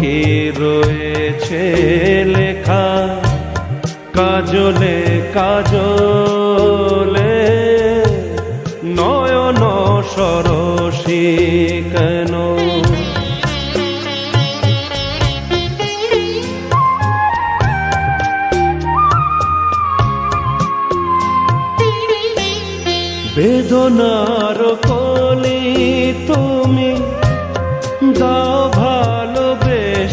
কি রয়েছে লেখা? কাজলে কাজলে নয়ন সরসী কেন? বেদনার কলি তুমি দাও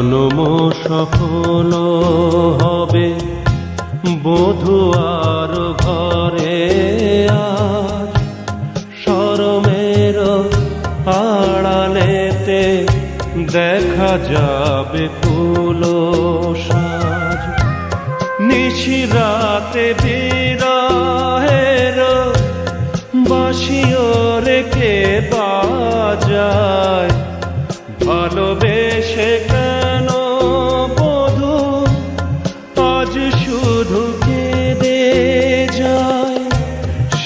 জনম সফল হবে। বধু আর ঘরে আজ সরমের আড়ালেতে দেখা যাবে ফুল সাজ। নিশিরাতে বিরাহের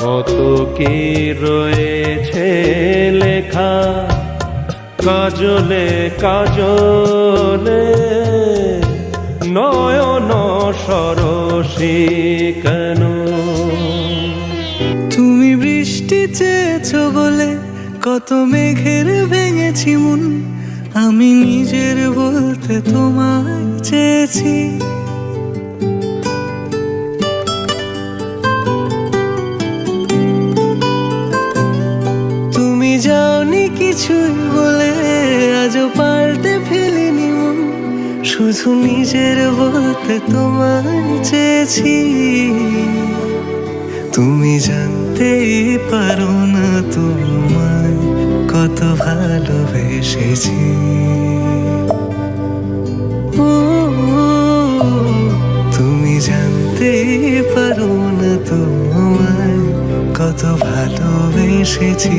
কত কি রয়েছে লেখা? কাজলে কাজলে নয়ন সরসী কেন? তুমি বৃষ্টি চেয়েছ বলে কত মেঘের ভেঙেছি মন। আমি নিজের বলতে তোমায় চেয়েছি। কিছুই বলে আজও পাল্টে ফেলিনি মন। শুধু নিজের বলতে তোমার চেয়েছি। তুমি জানতেই পারো না তোমায় কত ভালোবেসেছি। তুমি জানতেই পারো না তোমায় কত ভালোবেসেছি।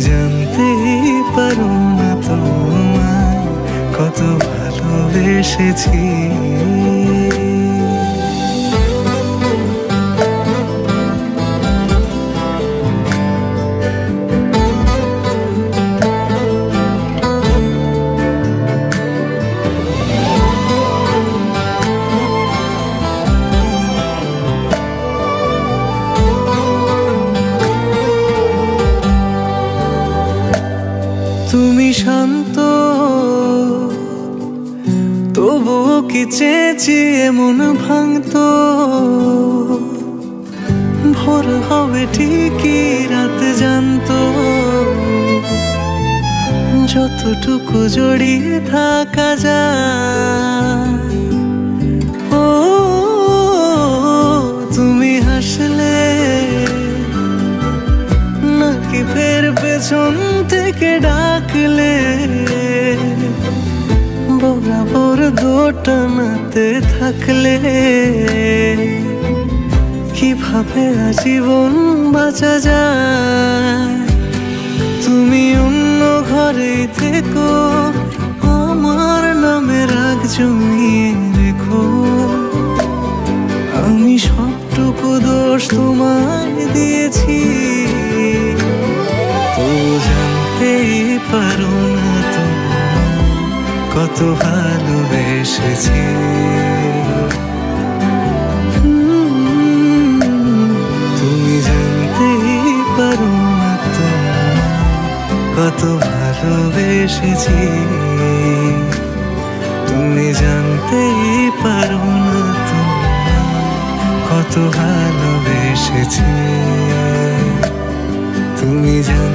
জানতে পারো না তোমায় কত ভালোবেসেছি। শান্ত। তবু কি চেয়েছি মন ভাঙত? ভোর হবে ঠিকই, রাত জানত। যতটুকু জড়িয়ে থাকা যায় দোটানাতে থাকলে কীভাবে আজীবন বাঁচা যায়? তুমি অন্য ঘরে থেকো আমার নামে রাখ জমিয়ে কত ভালোবেসেছি। তুমি জানতেই পারো না কত ভালোবেসেছি। তুমি জানতেই পারো না কত ভালোবেসেছি। তুমি জান